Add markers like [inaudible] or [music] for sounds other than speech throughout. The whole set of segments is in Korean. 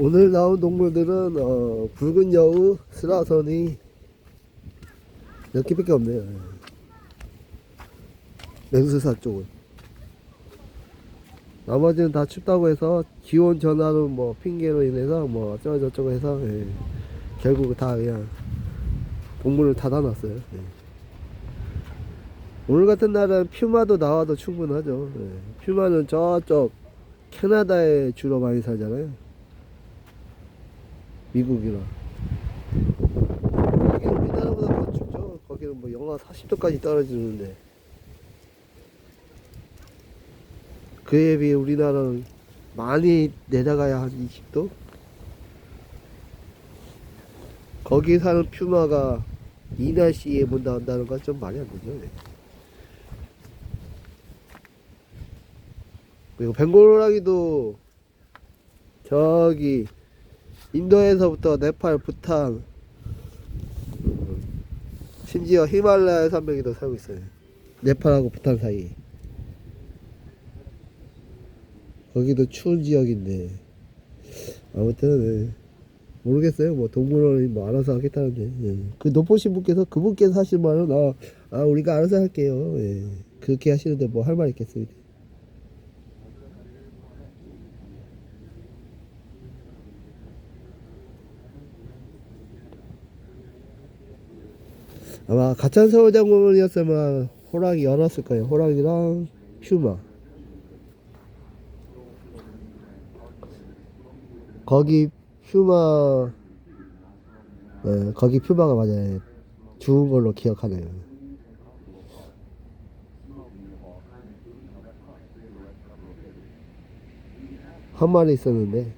오늘 나온 동물들은 어, 붉은 여우, 스라선이 몇 개밖에 없네요. 예. 맹수사 쪽은. 나머지는 다 춥다고 해서 기온 전환로 뭐 핑계로 인해서 뭐 어쩌고 저쩌고 해서 예. 결국 다 그냥 동물을 닫아놨어요. 예. 오늘 같은 날은 퓨마도 나와도 충분하죠. 예. 퓨마는 저쪽 캐나다에 주로 많이 살잖아요. 미국이나. 거기는 우리나라보다 더 춥죠. 거기는 뭐 영하 40도까지 떨어지는데. 그에 비해 우리나라는 많이 내려가야 한 20도? 거기 사는 퓨마가 이 날씨에 못 나온다는 건 좀 말이 안 되죠. 네. 그리고 벵골호랑이도 저기 인도에서부터 네팔, 부탄, 음, 심지어 히말라야 산맥에도 살고 있어요. 네팔하고 부탄 사이. 거기도 추운 지역인데 아무튼 예. 모르겠어요. 뭐 동물원이 뭐 알아서 하겠다는데 예. 그 높으신 분께서 그분께서 하실 말은 아, 아 우리가 알아서 할게요. 예. 그렇게 하시는데 뭐 할 말 있겠습니까? 아마 가찬 서울장공원이었으면 호랑이 열었을 거예요. 호랑이랑 퓨마. 거기 퓨마, 네, 거기 퓨마가 맞아요. 죽은 걸로 기억하네요. 한 마리 있었는데,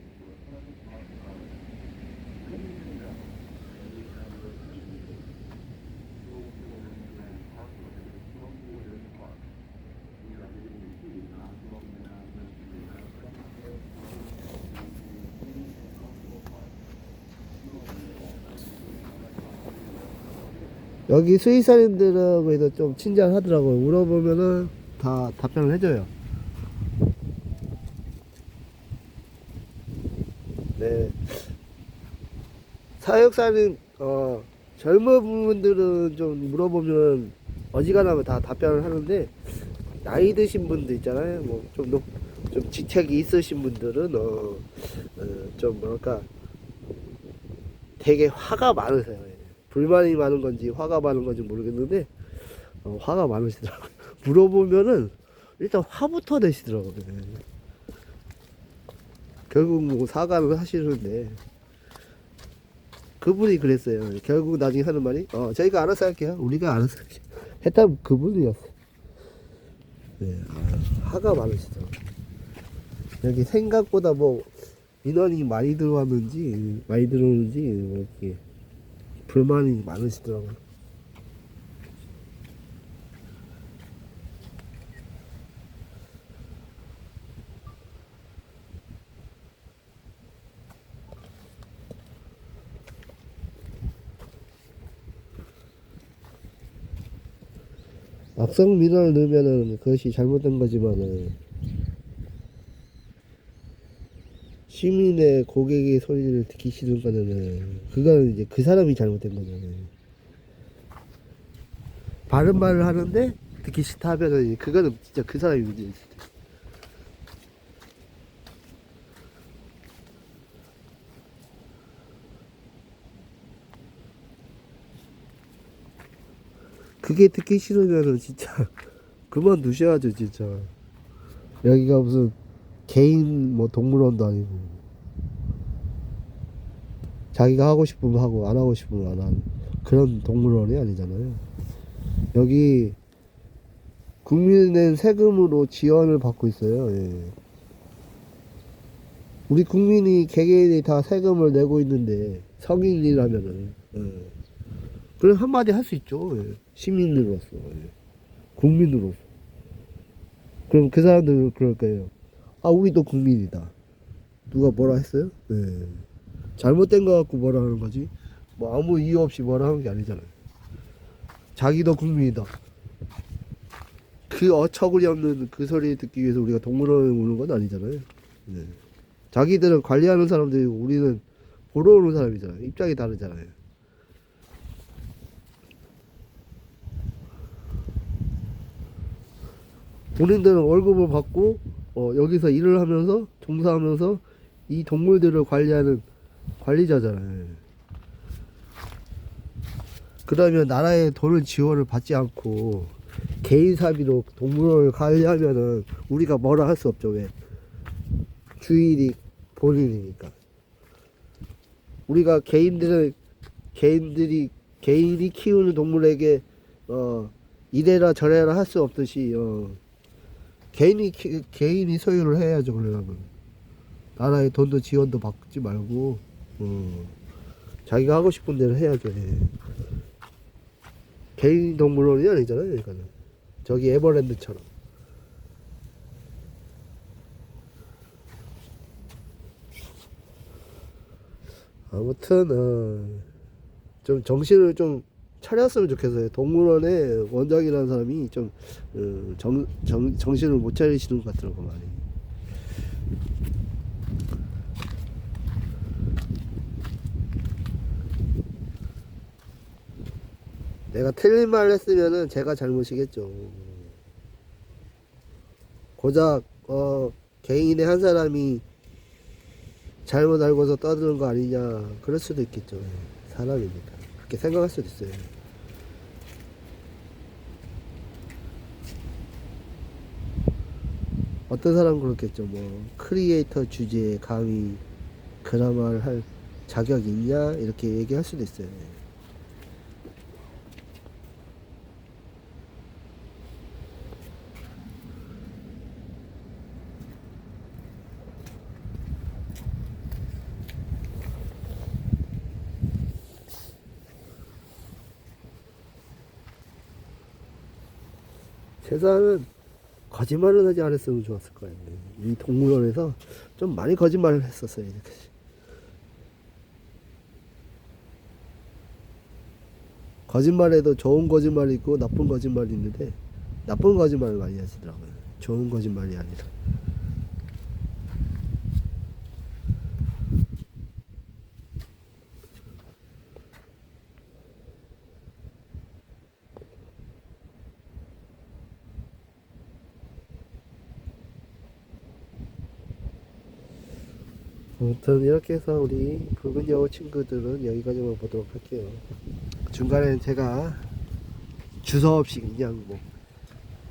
여기 스위스인들은 그래도 좀 친절하더라고요. 물어보면은 다 답변을 해줘요. 네. 사육사는, 어, 젊은 분들은 좀 물어보면 어지간하면 다 답변을 하는데, 나이 드신 분들 있잖아요. 뭐, 좀, 높, 좀 지책이 있으신 분들은, 어, 어, 좀 뭐랄까, 되게 화가 많으세요. 예. 불만이 많은 건지 화가 많은 건지 모르겠는데 어, 화가 많으시더라고요. [laughs] 물어보면은 일단 화부터 내시더라고요. 예. 결국 뭐 사과를 하시는데 그분이 그랬어요. 결국 나중에 하는 말이 어 저희가 알아서 할게요. 우리가 알아서 할게요. [laughs] 했던 그분이었어요. 네, 아, 화가 많으시더라고요. 여기 생각보다 뭐 민원이 많이 들어왔는지 많이 들어오는지 뭐 이렇게 불만이 많으시더라고요. 악성 민원을 넣으면은 그것이 잘못된 거지만은 시민의 고객의 소리를 듣기 싫은 거는 그거는 이제 그 사람이 잘못된 거잖아요. 바른 말을 하는데 듣기 싫다 하면은 그거는 진짜 그 사람이 문제지. 그게 듣기 싫으면은 진짜 [laughs] 그만 두셔야죠 진짜. 여기가 무슨 개인 뭐 동물원도 아니고 자기가 하고 싶으면 하고 안 하고 싶으면 안 하는 그런 동물원이 아니잖아요. 여기 국민의 세금으로 지원을 받고 있어요. 예. 우리 국민이 개개인이 다 세금을 내고 있는데 성인이라면은 예. 그럼 한마디 할 수 있죠. 예. 시민으로서 예. 국민으로서 그럼 그 사람들은 그럴 거예요. 아 우리도 국민이다. 누가 뭐라 했어요? 예. 잘못된 거 갖고 뭐라 하는 거지? 뭐 아무 이유 없이 뭐라 하는 게 아니잖아요. 자기도 국민이다. 그 어처구니 없는 그 소리 듣기 위해서 우리가 동물원에 오는 건 아니잖아요. 네. 자기들은 관리하는 사람들이고 우리는 보러 오는 사람이잖아요. 입장이 다르잖아요. 본인들은 월급을 받고 어, 여기서 일을 하면서 종사하면서 이 동물들을 관리하는 관리자잖아요. 그러면 나라의 돈을 지원을 받지 않고 개인 사비로 동물원을 관리하면은 우리가 뭐라 할 수 없죠 왜 주인이 본인이니까 우리가 개인들은 개인들이 개인이 키우는 동물에게 어 이래라 저래라 할 수 없듯이 어 개인이 키- 개인이 소유를 해야죠 그러려면. 나라의 돈도 지원도 받지 말고 어 자기가 하고 싶은 대로 해야죠. 예. 개인 동물원이 아니잖아요 그러니까는. 저기 에버랜드처럼. 아무튼 어, 좀 정신을 좀 차렸으면 좋겠어요. 동물원의 원장이라는 사람이 좀 어, 정, 정, 정신을 못 차리시는 것 같더라고 많이. 내가 틀린 말 했으면은 제가 잘못이겠죠. 고작 어, 개인의 한 사람이 잘못 알고서 떠드는 거 아니냐 그럴 수도 있겠죠. 예, 사람이니까 그렇게 생각할 수도 있어요. 어떤 사람은 그렇겠죠. 뭐 크리에이터 주제에 감히 말을 할 자격이 있냐 이렇게 얘기할 수도 있어요. 세상은 거짓말을 하지 않았으면 좋았을 거예요. 이 동물원에서 좀 많이 거짓말을 했었어요. 이렇게. 거짓말에도 좋은 거짓말이 있고 나쁜 거짓말이 있는데 나쁜 거짓말을 많이 하시더라고요. 좋은 거짓말이 아니라. 아무튼 이렇게 해서 우리 붉은 여우 친구들은 여기까지만 보도록 할게요. 중간에 제가 주저 없이 그냥 뭐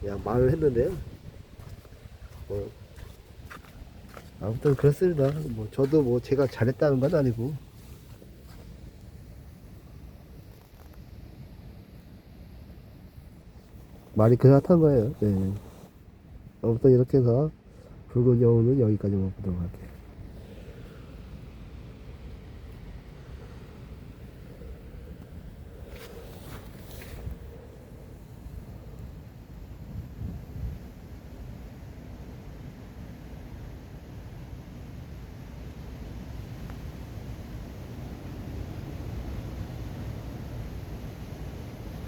그냥 말을 했는데요. 뭐 아무튼 그렇습니다. 뭐 저도 뭐 제가 잘했다는 건 아니고 말이 그렇다는 거예요. 네. 아무튼 이렇게 해서 붉은 여우는 여기까지만 보도록 할게요.